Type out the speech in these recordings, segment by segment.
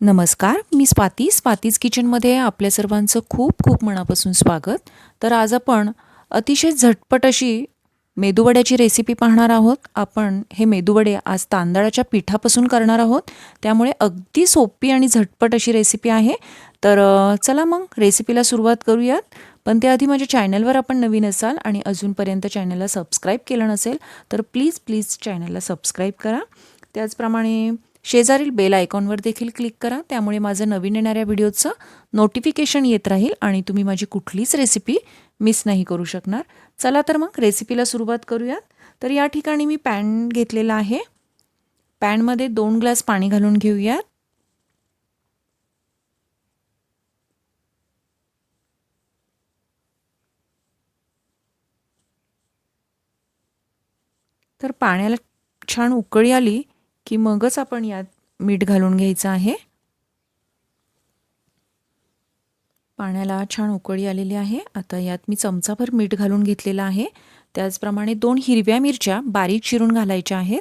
नमस्कार मी स्वाती. स्वातीज किचनमध्ये आपल्या सर्वांचं खूप खूप मनापासून स्वागत. तर आज आपण अतिशय झटपट अशी मेदूवड्याची रेसिपी पाहणार आहोत. आपण हे मेदूवडे आज तांदळाच्या पिठापासून करणार आहोत. त्यामुळे अगदी सोपी आणि झटपट अशी रेसिपी आहे. तर चला मग रेसिपीला सुरुवात करूयात. पण त्याआधी माझ्या चॅनलवर आपण नवीन असाल आणि अजूनपर्यंत चॅनलला सबस्क्राईब केलं नसेल तर प्लीज प्लीज चॅनलला सबस्क्राईब करा. त्याचप्रमाणे शेजारील बेल आयकॉनवर देखील क्लिक करा. त्यामुळे माझं नवीन येणाऱ्या व्हिडिओचं नोटिफिकेशन येत राहील आणि तुम्ही माझी कुठलीच रेसिपी मिस नाही करू शकणार. चला तर मग रेसिपीला सुरुवात करूयात. तर या ठिकाणी मी पॅन घेतलेला आहे. पॅनमध्ये दोन ग्लास पाणी घालून घेऊयात. तर पाण्याला छान उकळी आली. की मगच आपण यात मीठ घालून घ्यायचं आहे. पाण्याला छान उकळी आलेली आहे. आता यात मी चमचाभर मीठ घालून घेतलेलं आहे. त्याचप्रमाणे दोन हिरव्या मिरच्या बारीक चिरून घालायच्या आहेत.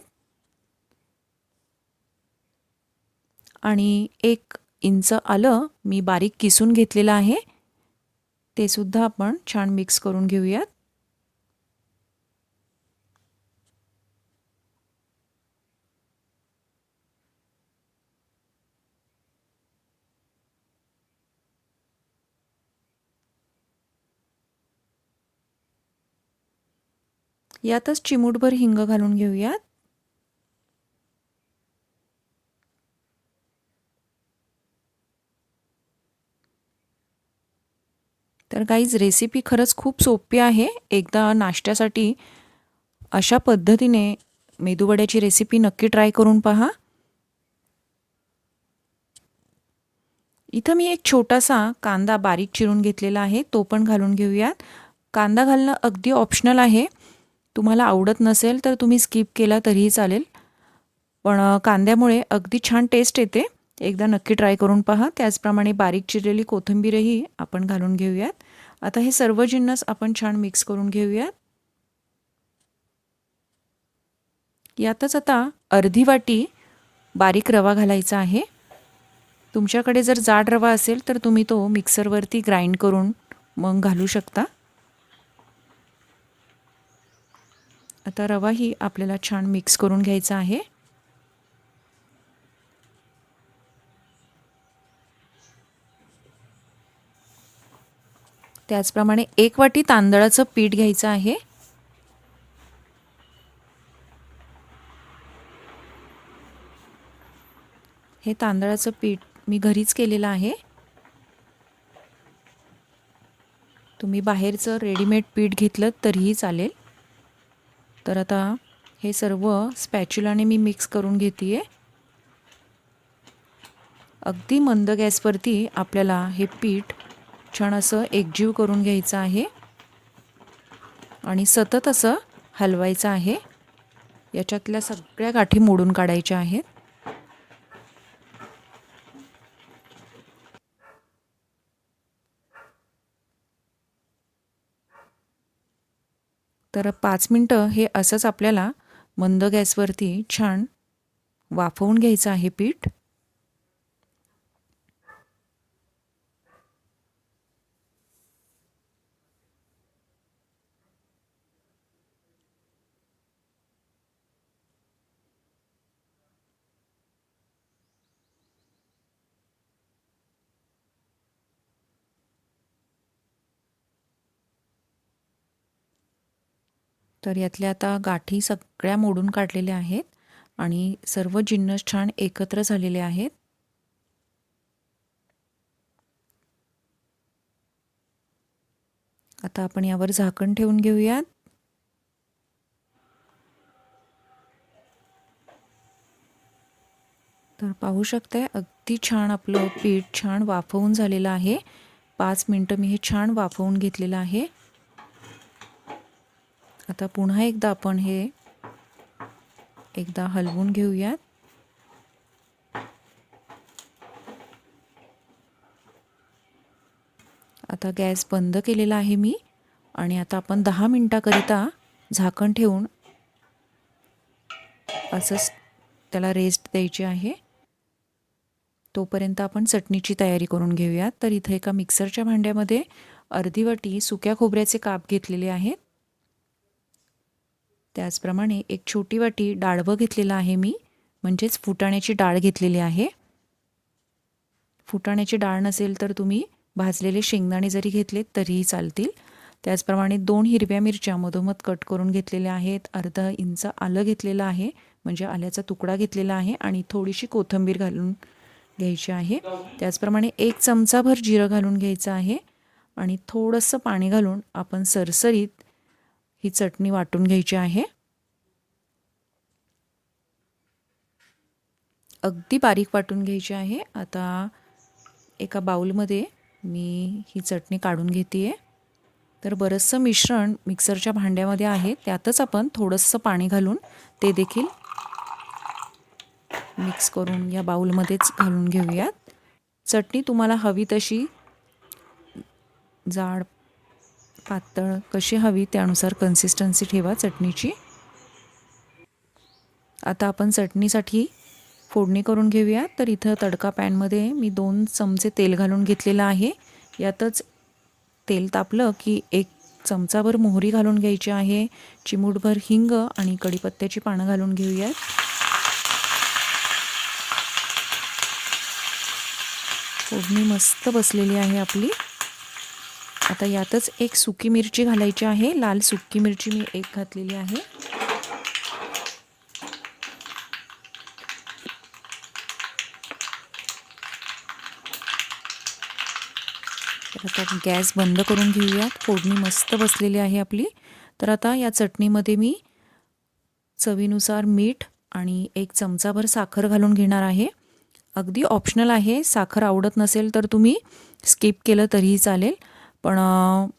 आणि एक इंच आलं मी बारीक किसून घेतलेलं आहे. ते सुद्धा आपण छान मिक्स करून घेऊयात. यातच चिमूटभर हिंग घालून घेऊयात. तर गाईज रेसिपी खरंच खूप सोपी आहे. एकदा नाश्त्यासाठी अशा पद्धतीने मेदूवड्याची रेसिपी नक्की ट्राय करून पहा. इथं मी एक छोटासा कांदा बारीक चिरून घेतलेला आहे तो पण घालून घेऊयात. कांदा घालणं अगदी ऑप्शनल आहे. तुम्हाला आवडत नसेल तर तुम्ही स्किप केला तरीही चालेल. पण कांद्यामुळे अगदी छान टेस्ट येते. एकदा नक्की ट्राय करून पहा. त्याचप्रमाणे बारीक चिरलेली कोथिंबीरही आपण घालून घेऊयात. आता हे सर्व जिन्नस आपण छान मिक्स करून घेऊयात. यातच आता अर्धी वाटी बारीक रवा घालायचा आहे. तुमच्याकडे जर जाड रवा असेल तर तुम्ही तो मिक्सरवरती ग्राइंड करून मग घालू शकता. आता रवाही आपल्याला छान मिक्स करून घ्यायचा आहे. त्याचप्रमाणे एक वाटी तांदळाचं पीठ घ्यायचं आहे. हे तांदळाचं पीठ मी घरीच केलेलं आहे. तुम्ही बाहेरचं रेडीमेड पीठ घेतलं तरीही चालेल. तर आता हे सर्व स्पॅच्युलाने मी मिक्स करून घेते आहे अगदी मंद गॅसवरती आपल्याला हे पीठ छान असं एकजीव करून घ्यायचं आहे आणि सतत असं हलवायचं आहे. याच्यातल्या सगळ्या गाठी मोडून काढायच्या आहेत. तर पाच मिनटं हे असंच आपल्याला मंद गॅसवरती छान वाफवून घ्यायचं आहे पीठ. तर यातल्या आता गाठी सगळ्या मोडून काढलेल्या आहेत आणि सर्व जिन्नस छान एकत्र झालेले आहेत. आता आपण यावर झाकण ठेवून घेऊयात. तर पाहू शकताय अगदी छान आपलं पीठ छान वाफवून झालेलं आहे. पाच मिनटं मी हे छान वाफवून घेतलेलं आहे. आता पुन्हा एकदा आपण हे एकदा हलवून घेऊयात. आता गॅस बंद केलेला आहे मी आणि आता आपण दहा मिनटाकरिता झाकण ठेवून असंच त्याला रेस्ट द्यायची आहे. तोपर्यंत आपण चटणीची तयारी करून घेऊयात. तर इथं एका मिक्सरच्या भांड्यामध्ये अर्धी वाटी सुक्या खोबऱ्याचे काप घेतलेले आहेत. त्याचप्रमाणे एक छोटी वाटी डाळवं घेतलेलं आहे मी म्हणजेच फुटाण्याची डाळ घेतलेली आहे. फुटाण्याची डाळ नसेल तर तुम्ही भाजलेले शेंगदाणे जरी घेतलेत तरीही चालतील. त्याचप्रमाणे दोन हिरव्या मिरच्या मधोमध कट करून घेतलेल्या आहेत. अर्धा इंच आलं घेतलेलं आहे म्हणजे आल्याचा तुकडा घेतलेला आहे आणि थोडीशी कोथिंबीर घालून घ्यायची आहे. त्याचप्रमाणे एक चमचाभर जिरं घालून घ्यायचं आहे आणि थोडंसं पाणी घालून आपण सरसरीत ही चटणी वाटून घ्यायची आहे. अगदी बारीक वाटून घ्यायची आहे. आता एका बाऊलमध्ये मी ही चटणी काढून घेते आहे तर बरंचसं मिश्रण मिक्सरच्या भांड्यामध्ये आहे. त्यातच आपण थोडंसं पाणी घालून ते देखील मिक्स करून या बाऊलमध्येच घालून घेऊयात. चटणी तुम्हाला हवी तशी जाड पातळ कशी हवी त्यानुसार कन्सिस्टन्सी ठेवा चटणीची. आता आपण चटणीसाठी फोडणी करून घेऊया. तर इथं तडका पॅनमध्ये मी दोन चमचे तेल घालून घेतलेलं आहे. यातच तेल तापलं की एक चमचाभर मोहरी घालून घ्यायची आहे. चिमूटभर हिंग आणि कढीपत्त्याची पानं घालून घेऊयात. फोडणी मस्त बसलेली आहे आपली. आता यातच एक सुकी मिरची घालायची आहे. लाल सुकी मिरची मी एक घातलेली आहे. तर आता गॅस बंद करून घेऊयात. फोडणी मस्त बसलेली आहे आपली. तर आता या चटणीमध्ये मी चवीनुसार मीठ आणि एक चमचाभर साखर घालून घेणार आहे. अगदी ऑप्शनल आहे. साखर आवडत नसेल तर तुम्ही स्किप केलं तरीही चालेल. पण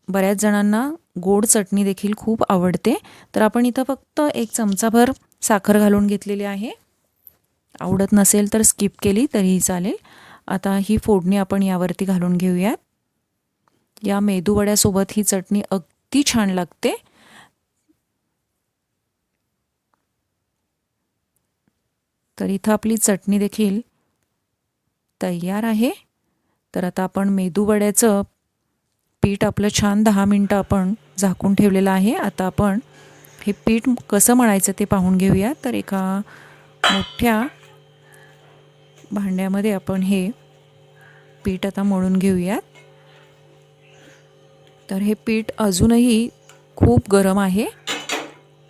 बऱ्याच जणांना गोड चटणी देखील खूप आवडते. तर आपण इथं फक्त एक चमचाभर साखर घालून घेतलेली आहे. आवडत नसेल तर स्किप केली तरीही चालेल. आता ही फोडणी आपण यावरती घालून घेऊयात. या मेदूवड्यासोबत ही चटणी अगदी छान लागते. तर इथं आपली चटणी देखील तयार आहे. तर आता आपण मेदूवड्याचं पीठ आपलं छान दहा मिनटं आपण झाकून ठेवलेलं आहे. आता आपण हे पीठ कसं मळायचं ते पाहून घेऊया. तर एका मोठ्या भांड्यामध्ये आपण हे पीठ आता मळून घेऊयात. तर हे पीठ अजूनही खूप गरम आहे.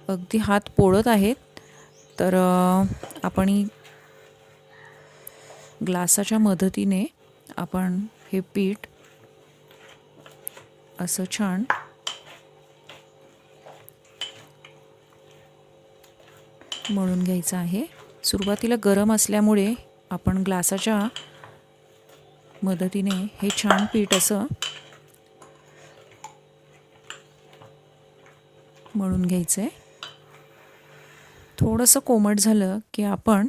अगदी हात पोळत आहेत. तर आपण ग्लासाच्या मदतीने आपण हे पीठ असं छान. मळून घ्यायचं आहे. सुरुवातीला गरम असल्यामुळे आपण ग्लासाच्या मदतीने हे छान पीठ असं मळून घ्यायचं आहे थोडंसं कोमट झालं की आपण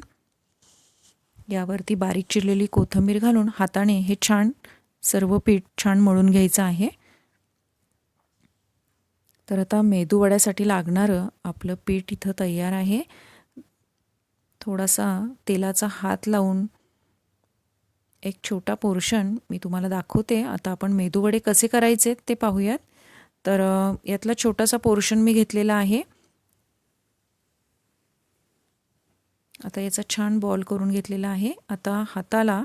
यावरती बारीक चिरलेली कोथिंबीर घालून हाताने हे छान सर्व पीठ छान मळून घ्यायचं आहे. तर आता मेदूवड्यासाठी लागणारं आपलं पीठ इथं तयार आहे. थोडासा तेलाचा हात लावून एक छोटा पोर्शन मी तुम्हाला दाखवते. आता आपण मेदूवडे कसे करायचे ते पाहूयात. तर यातला छोटासा पोर्शन मी घेतलेला आहे. आता याचा छान बॉल करून घेतलेला आहे. आता हाताला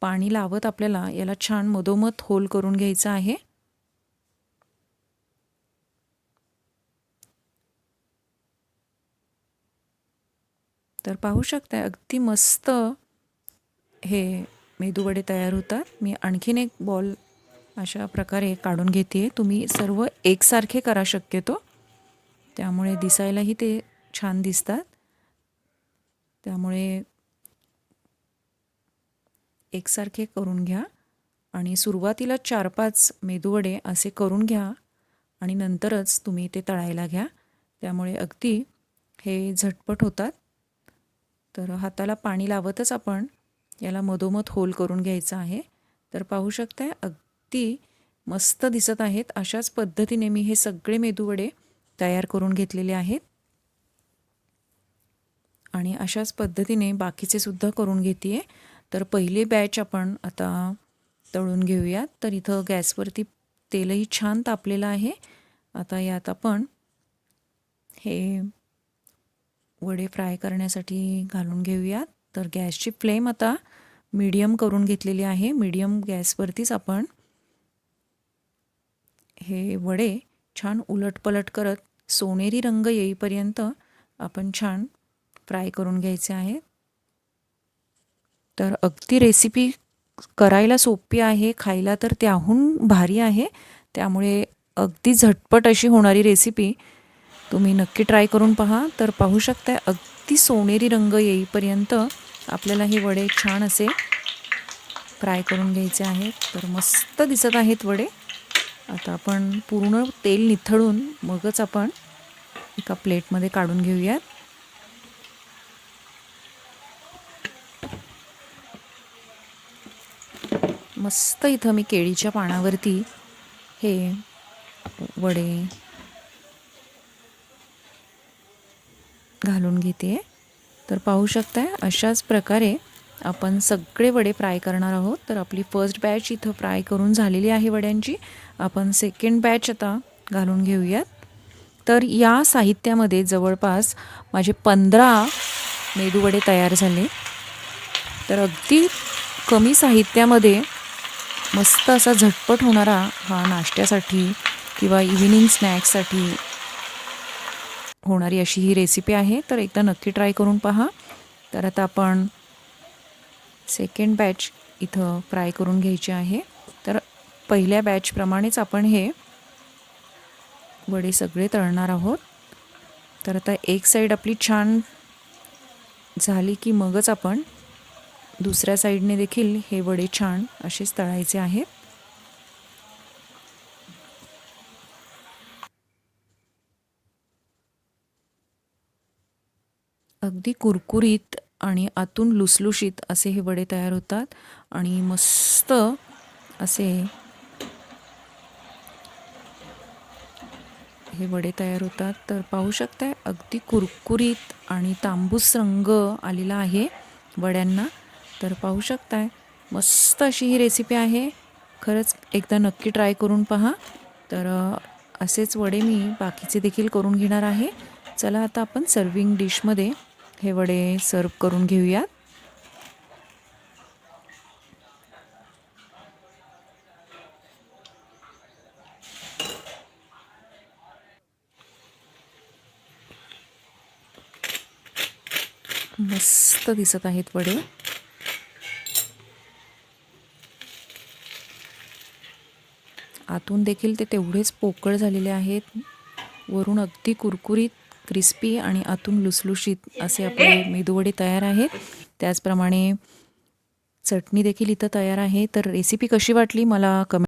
पाणी लावत आपल्याला याला छान मधोमध होल करून घ्यायचं आहे. तर पाहू शकता अगदी मस्त हे मेदूवडे तयार होतात. मी आणखीन एक बॉल अशा प्रकारे काढून घेते तुम्ही सर्व एकसारखे करा शक्यतो. त्यामुळे दिसायलाही ते छान दिसतात. त्यामुळे एकसारखे करून घ्या. आणि सुरुवातीला चार पाच मेदूवडे असे करून घ्या आणि नंतरच तुम्ही ते तळायला घ्या. त्यामुळे अगदी हे झटपट होतात. तर हाताला पाणी लावतच आपण याला मधोमध होल करून घ्यायचं आहे. तर पाहू शकताय अगदी मस्त दिसत आहेत. अशाच पद्धतीने मी हे सगळे मेदूवडे तयार करून घेतलेले आहेत. आणि अशाच पद्धतीने बाकीचे सुद्धा करून घेते तर पहिली बॅच आपण आता तळून घेऊयात. तर इथं गॅसवरती तेलही छान तापलेलं आहे. आता यात आपण हे वडे फ्राय करण्यासाठी घालून घेऊयात. तर गॅसची फ्लेम आता मीडियम करून घेतलेली आहे. मीडियम गॅसवरतीच आपण हे वडे छान उलटपलट करत सोनेरी रंग येईपर्यंत आपण छान फ्राय करून घ्यायचे आहेत. तर अगदी रेसिपी करायला सोपी आहे खायला तर त्याहून भारी आहे. त्यामुळे अगदी झटपट अशी होणारी रेसिपी तुम्ही नक्की ट्राय करून पहा. तर पाहू शकता अगदी सोनेरी रंग येईपर्यंत आपल्याला हे वडे छान असे फ्राय करून घ्यायचे आहेत. तर मस्त दिसत आहेत वडे. आता आपण पूर्ण तेल निथळून मगच आपण एका प्लेटमध्ये काढून घेऊयात. मस्त इथं मी केळीच्या पानावरती हे वडे घालून घेते. तर पाहू शकताय अशाच प्रकारे आपण सगळे वडे फ्राय करणार आहोत. तर आपली फर्स्ट बॅच इथं फ्राय करून झालेली आहे वड्यांची. आपण सेकंड बॅच आता घालून घेऊयात. तर या साहित्यामध्ये जवळपास माझे पंधरा मेदूवडे तयार झाले. तर अगदी कमी साहित्यामध्ये मस्त असा झटपट होणारा हा नाश्त्यासाठी किंवा इव्हिनिंग स्नॅक्ससाठी होणारी अशी ही रेसिपी आहे. तर एकदा नक्की ट्राय करून पहा. तर आता आपण सेकंड बॅच इथं फ्राय करून घ्यायची आहे. तर पहिल्या बॅचप्रमाणेच आपण हे वडे सगळे तळणार आहोत. तर आता एक साईड आपली छान झाली की मगच आपण दुसऱ्या साईडने देखील हे वडे छान असेच तळायचे आहेत. अगदी कुरकुरीत आणि आतून लुसलुशीत असे हे वडे तयार होतात आणि मस्त असे हे वडे तयार होतात. तर पाहू शकताय अगदी कुरकुरीत आणि तांबूस रंग आलेला आहे वड्यांना. तर पाहू शकताय मस्त अशी ही रेसिपी आहे. खरंच एकदा नक्की ट्राय करून पहा. तर असेच वडे मी बाकीचे देखील करून घेणार आहे. चला आता आपण सर्विंग डिशमध्ये हे वडे सर्व करून घेऊयात. मस्त दिसत आहेत वडे. आतून देखील ते तेवढेच पोकळ झालेले आहेत. वरून अगदी कुरकुरीत क्रिस्पी आणि आतून लुसलुशीत असे आपले मेदूवडे तयार आहेत. त्याचप्रमाणे चटणी देखील इथं तयार आहे. तर रेसिपी कशी वाटली? मला कमेंट